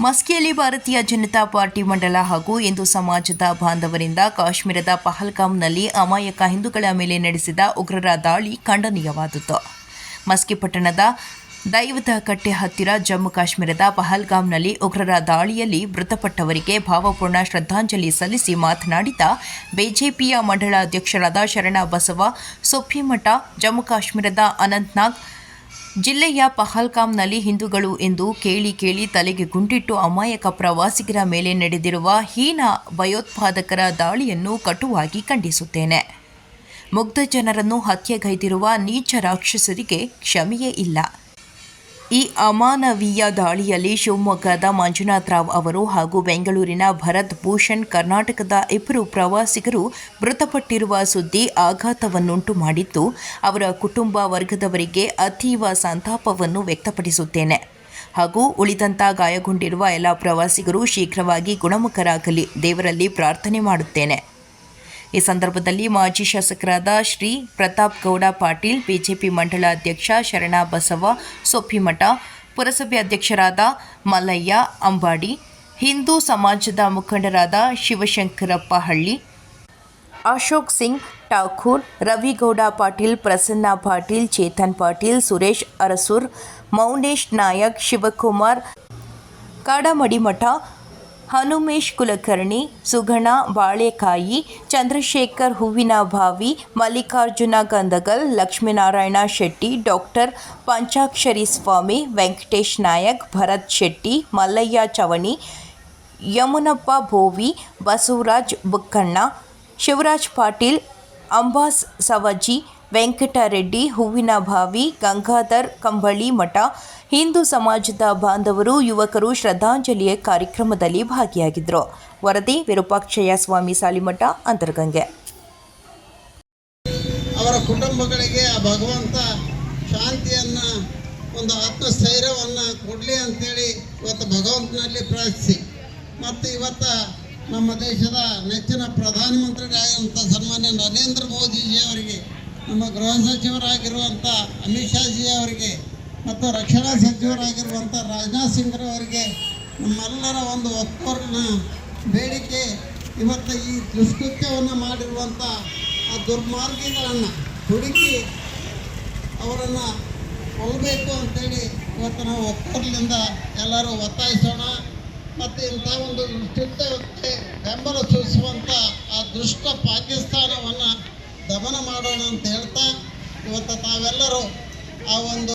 ಮಸ್ಕಿಯಲ್ಲಿ ಭಾರತೀಯ ಜನತಾ ಪಾರ್ಟಿ ಮಂಡಲ ಹಾಗೂ ಹಿಂದೂ ಸಮಾಜದ ಬಾಂಧವರಿಂದ ಕಾಶ್ಮೀರದ ಪಹಲ್ಗಾಮ್ನಲ್ಲಿ ಅಮಾಯಕ ಹಿಂದೂಗಳ ಮೇಲೆ ನಡೆಸಿದ ಉಗ್ರರ ದಾಳಿ ಖಂಡನೀಯವಾದುದು. ಮಸ್ಕಿ ಪಟ್ಟಣದ ದೈವದ ಕಟ್ಟೆ ಹತ್ತಿರ ಜಮ್ಮು ಕಾಶ್ಮೀರದ ಪಹಲ್ಗಾಮ್ನಲ್ಲಿ ಉಗ್ರರ ದಾಳಿಯಲ್ಲಿ ಮೃತಪಟ್ಟವರಿಗೆ ಭಾವಪೂರ್ಣ ಶ್ರದ್ಧಾಂಜಲಿ ಸಲ್ಲಿಸಿ ಮಾತನಾಡಿದ ಬಿಜೆಪಿಯ ಮಂಡಳ ಅಧ್ಯಕ್ಷರಾದ ಶರಣ ಬಸವ ಸೊಪ್ಪಿಮಠ ಜಮ್ಮು ಕಾಶ್ಮೀರದ ಅನಂತ್ನಾಗ್ ಜಿಲ್ಲೆಯ ಪಹಲ್ಗಾಮ್ನಲ್ಲಿ ಹಿಂದೂಗಳು ಎಂದು ಕೇಳಿ ಕೇಳಿ ತಲೆಗೆ ಗುಂಡಿಟ್ಟು ಅಮಾಯಕ ಪ್ರವಾಸಿಗರ ಮೇಲೆ ನಡೆದಿರುವ ಹೀನ ಭಯೋತ್ಪಾದಕರ ದಾಳಿಯನ್ನು ಕಟುವಾಗಿ ಖಂಡಿಸುತ್ತೇನೆ. ಮುಗ್ಧ ಜನರನ್ನು ಹತ್ಯೆಗೈದಿರುವ ನೀಚ ರಾಕ್ಷಸರಿಗೆ ಕ್ಷಮೆಯೇ ಇಲ್ಲ. ಈ ಅಮಾನವೀಯ ದಾಳಿಯಲ್ಲಿ ಶಿವಮೊಗ್ಗದ ಮಂಜುನಾಥ್ ರಾವ್ ಅವರು ಹಾಗೂ ಬೆಂಗಳೂರಿನ ಭರತ್ ಭೂಷಣ್ ಕರ್ನಾಟಕದ ಇಬ್ಬರು ಪ್ರವಾಸಿಗರು ಮೃತಪಟ್ಟಿರುವ ಸುದ್ದಿ ಆಘಾತವನ್ನುಂಟು ಮಾಡಿದ್ದು ಅವರ ಕುಟುಂಬ ವರ್ಗದವರಿಗೆ ಅತೀವ ಸಂತಾಪವನ್ನು ವ್ಯಕ್ತಪಡಿಸುತ್ತೇನೆ. ಹಾಗೂ ಉಳಿದಂತ ಗಾಯಗೊಂಡಿರುವ ಎಲ್ಲ ಪ್ರವಾಸಿಗರು ಶೀಘ್ರವಾಗಿ ಗುಣಮುಖರಾಗಲಿ ದೇವರಲ್ಲಿ ಪ್ರಾರ್ಥನೆ ಮಾಡುತ್ತೇನೆ. ಈ ಸಂದರ್ಭದಲ್ಲಿ ಮಾಜಿ ಶಾಸಕರಾದ ಶ್ರೀ ಪ್ರತಾಪ್ ಗೌಡ ಪಾಟೀಲ್, ಬಿಜೆಪಿ ಮಂಡಳ ಅಧ್ಯಕ್ಷ ಶರಣ ಬಸವ ಸೊಪ್ಪಿಮಠ ಪುರಸಭೆ ಅಧ್ಯಕ್ಷರಾದ ಮಲ್ಲಯ್ಯ ಅಂಬಾಡಿ, ಹಿಂದೂ ಸಮಾಜದ ಮುಖಂಡರಾದ ಶಿವಶಂಕರಪ್ಪ ಹಳ್ಳಿ, ಅಶೋಕ್ ಸಿಂಗ್ ಠಾಕೂರ್, ರವಿಗೌಡ ಪಾಟೀಲ್, ಪ್ರಸನ್ನ ಪಾಟೀಲ್, ಚೇತನ್ ಪಾಟೀಲ್, ಸುರೇಶ್ ಅರಸೂರ್, ಮೌನೇಶ್ ನಾಯಕ್, ಶಿವಕುಮಾರ್ ಕಾಡಮಡಿಮಠ ಹನುಮೇಶ್ ಕುಲಕರ್ಣಿ, ಸುಗಣ ಬಾಳೆಕಾಯಿ, ಚಂದ್ರಶೇಖರ್ ಹೂವಿನ ಭಾವಿ ಮಲ್ಲಿಕಾರ್ಜುನ ಗಂದಗಲ್ ಲಕ್ಷ್ಮೀನಾರಾಯಣ ಶೆಟ್ಟಿ, ಡಾಕ್ಟರ್ ಪಂಚಾಕ್ಷರಿ ಸ್ವಾಮಿ, ವೆಂಕಟೇಶ್ ನಾಯಕ್, ಭರತ್ ಶೆಟ್ಟಿ, ಮಲ್ಲಯ್ಯ ಚವಣಿ, ಯಮುನಪ್ಪ ಭೋವಿ, ಬಸವರಾಜ್ ಬುಕ್ಕಣ್ಣ, ಶಿವರಾಜ್ ಪಾಟೀಲ್, ಅಂಬಾಸ್ ಸವಜಿ ವೆಂಕಟರೆಡ್ಡಿ, ಹೂವಿನ ಭಾವಿ, ಗಂಗಾಧರ್, ಕಂಬಳಿ ಮಠ, ಹಿಂದೂ ಸಮಾಜದ ಬಾಂಧವರು, ಯುವಕರು ಶ್ರದ್ಧಾಂಜಲಿಯ ಕಾರ್ಯಕ್ರಮದಲ್ಲಿ ಭಾಗಿಯಾಗಿದ್ದರು ವರದಿ, ವಿರೂಪಾಕ್ಷಯ್ಯ ಸ್ವಾಮಿ ಸಾಲಿಮಠ, ಅಂತರ್ಗಂಗೆ. ಅವರ ಕುಟುಂಬಗಳಿಗೆ ಆ ಭಗವಂತ ಶಾಂತಿಯನ್ನು, ಒಂದು ಆತ್ಮಸ್ಥೈರ್ಯವನ್ನು ಕೊಡಲಿ ಅಂತೇಳಿ ಇವತ್ತು ಭಗವಂತನಲ್ಲಿ ಪ್ರಾರ್ಥಿಸಿ. ಮತ್ತು ಇವತ್ತು ನಮ್ಮ ದೇಶದ ನೆಚ್ಚಿನ ಪ್ರಧಾನಮಂತ್ರಿಗಳಾದಂಥ ಸನ್ಮಾನ್ಯ ನರೇಂದ್ರ ಮೋದಿಜಿಯವರಿಗೆ ನಮ್ಮ ಗೃಹ ಸಚಿವರಾಗಿರುವಂಥ ಅಮಿತ್ ಶಾಜಿ ಅವರಿಗೆ ಮತ್ತು ರಕ್ಷಣಾ ಸಚಿವರಾಗಿರುವಂಥ ರಾಜನಾಥ್ ಸಿಂಗ್ರವರಿಗೆ ನಮ್ಮೆಲ್ಲರ ಒಂದು ಒತ್ತುವರಿನ ಬೇಡಿಕೆ ಇವತ್ತು ಈ ದುಷ್ಕೃತ್ಯವನ್ನು ಮಾಡಿರುವಂಥ ಆ ದುರ್ಮಾರ್ಗಿಗಳನ್ನು ಹುಡುಕಿ ಅವರನ್ನು ಕೊಲ್ಲಬೇಕು ಅಂತೇಳಿ ಇವತ್ತು ನಾವು ಒಕ್ಕೂರ್ಲಿಂದ ಎಲ್ಲರೂ ಒತ್ತಾಯಿಸೋಣ. ಮತ್ತು ಇಂಥ ಒಂದು ದುಷ್ಕೃತ್ಯಕ್ಕೆ ಬೆಂಬಲ ಸೂಚಿಸುವಂಥ ಆ ದುಷ್ಟ ಪಾಕಿಸ್ತಾನವನ್ನು ದಮನ ಮಾಡೋಣ ಅಂತ ಹೇಳ್ತಾ ಇವತ್ತು ತಾವೆಲ್ಲರೂ ಆ ಒಂದು